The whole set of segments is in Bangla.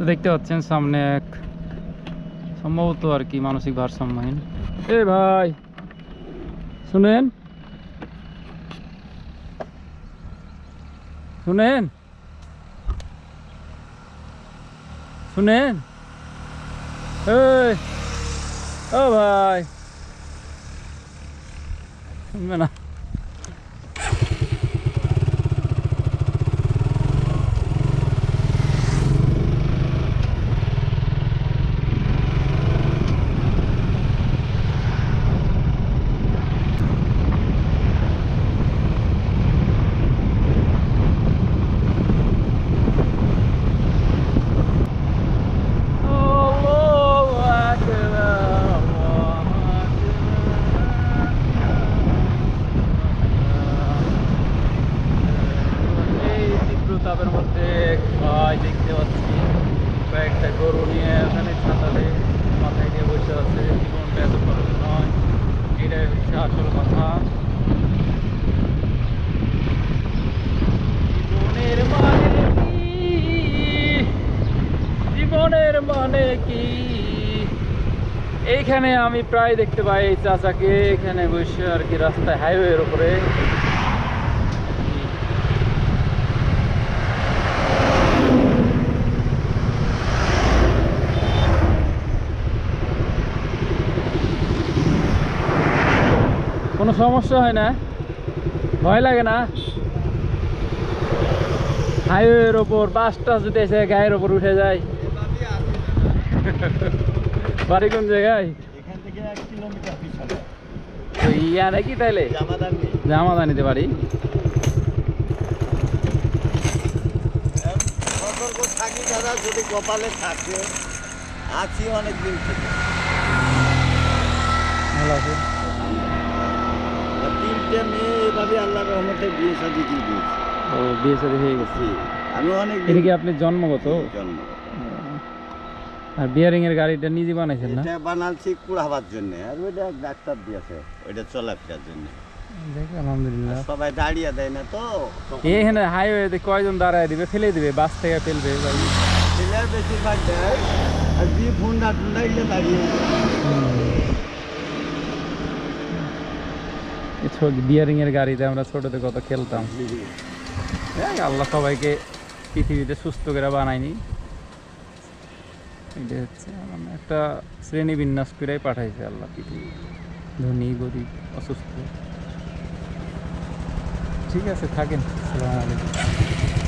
তো দেখতে পাচ্ছেন সামনে এক সম্ভবত আর কি মানসিক ভারসাম্যহীন। এ ভাই, শুনেন? শুনেন? শুনেন? ও ভাই। শুনবে না। তীব্রতাপের মধ্যে ভাই দেখতে পাচ্ছি। কয়েকটা গরু নিয়ে ওখানে ছাতালে মাথায় নিয়ে বসে আছে। জীবনটা এত সহজ নয়। এটাই হচ্ছে আসল কথা। জীবনের মানে কি? জীবনের মানে কি? এইখানে আমি প্রায় দেখতে পাই চাচাকে। এখানে বসে আর কি রাস্তায় হাইওয়ের উপরে কোনো সমস্যা হয় না। ভয় লাগে না। হাইওয়ের ওপর বাসটা যদি এসে গায়ের ওপর উঠে যায়। বাড়ি কোন জায়গায়? ইয়া নাকি তাইলে? জামাদানি। জামা নিতে পারি সতর্ক থাকি দাদা যদি কপালে থাকে। আছি অনেক দিন থেকে। ভালো আছে তিনটে মেয়ে এভাবে আল্লাহ রহমতে বিয়ে শাদি দিয়ে দিয়েছি। ও বিয়ে শাদী হয়ে গেছে? আমি অনেক এটা কি আপনি জন্মগত? জন্ম আর বিয়ারিং এর গাড়িটা নিজে বানাইছেন না? এটা বানাচ্ছি কুড়াবার জন্য আর ওইটা ডাক্তার দিয়েছে ওইটা চলাফেরার জন্য। দেখ আলহামদুলিল্লাহ। সবাই দাঁড়িয়ে দেয় না তো এখানে হাইওয়েতে কয়জন দাঁড়ায় দিবে? ফেলে দিবে বাস থেকে ফেলবে ভাই ছেলের বেশিরভাগ দেয় আর দিয়ে ফুন্ডা টুন্ডা এগুলো দাঁড়িয়ে বিয়ারিং এর গাড়িতে আমরা ছোটতে কত খেলতাম। আল্লাহ সবাইকে পৃথিবীতে সুস্থ করে বানায়নি। এটা হচ্ছে একটা শ্রেণি বিন্যাস করে পাঠাইছে আল্লাহ পৃথিবী। ধনী, গরিব, অসুস্থ। ঠিক আছে, থাকেন। সালাম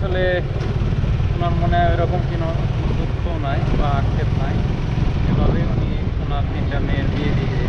আসলে ওনার মনে হয় ওইরকম কোনো দুঃখ নাই বা আক্ষেপ নাই। এভাবেই উনি ওনার তিনটা মেয়ের বিয়ে দিয়ে